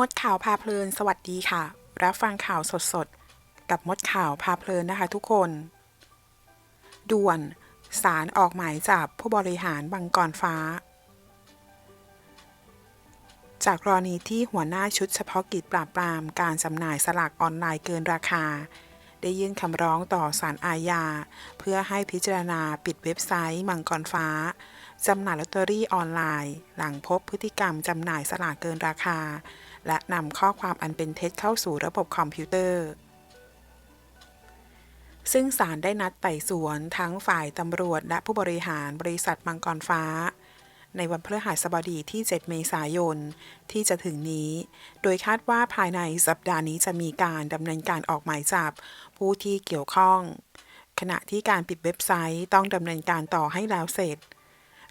มดข่าวพาเพลิน สวัสดีค่ะ รับฟังข่าวสดๆ กับมดข่าวพาเพลินนะคะทุกคน ด่วนศาลออกหมายจับผู้บริหารบังกรฟ้า จากกรณีที่หัวหน้าชุดเฉพาะกิจปราบปรามการจำหน่ายสลากออนไลน์เกินราคา ได้ยื่นคำร้องต่อศาลอาญา เพื่อให้พิจารณาปิดเว็บไซต์มังกรฟ้าจำหน่ายลอตเตอรี่ออนไลน์ หลังพบพฤติกรรมจำหน่ายสลากเกินราคา และนำข้อความอันเป็นเท็จเข้าสู่ระบบคอมพิวเตอร์ ซึ่งศาลได้นัดไต่สวนทั้งฝ่ายตำรวจและผู้บริหารบริษัทมังกรฟ้า ในวันพฤหัสบดีที่ 7 เมษายน ที่จะถึงนี้ โดยคาดว่าภายในสัปดาห์นี้จะมีการดำเนินการออกหมายจับ ผู้ที่เกี่ยวข้อง ขณะที่การปิดเว็บไซต์ต้องดำเนินการต่อให้แล้วเสร็จ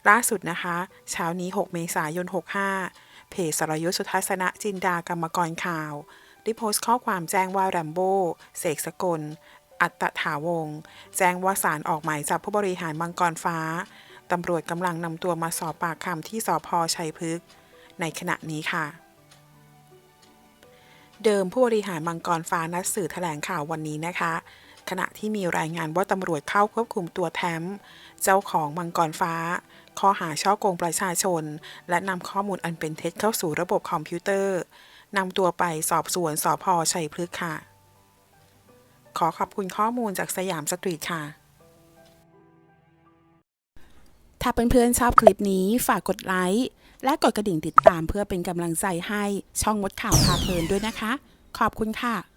ล่าสุดนะคะ เช้านี้ 6 เมษายน 65 เพจสรยุทธสุทัศนะจินดากรรมกรข่าว ได้โพสต์ข้อความแจ้งว่าแรมโบ้เสกสกล อัตตถาวง แจ้งว่าศาลออกหมายจับผู้บริหารมังกรฟ้า ตำรวจกำลังนำตัวมาสอบปากคำที่สพชัยพฤกษ์ในขณะนี้ค่ะเดิมผู้บริหารมังกรฟ้านัดสื่อแถลงข่าววันนี้นะคะ ขณะที่มีรายงานว่าตำรวจเข้าควบคุมตัวแทมเจ้าของมังกรฟ้า ข้อหาช่อโกงประชาชน และนำข้อมูลอันเป็นเท็จเข้าสู่ระบบคอมพิวเตอร์นำตัวไปสอบสวนสพชัยพฤกษ์ค่ะ ขอขอบคุณข้อมูลจากสยามสตรีทค่ะ ถ้าเพื่อนๆชอบคลิปนี้ฝากกดไลค์และกดกระดิ่งติดตามเพื่อเป็นกำลังใจให้ช่องมดข่าวพาเพลินด้วยนะคะ ขอบคุณค่ะ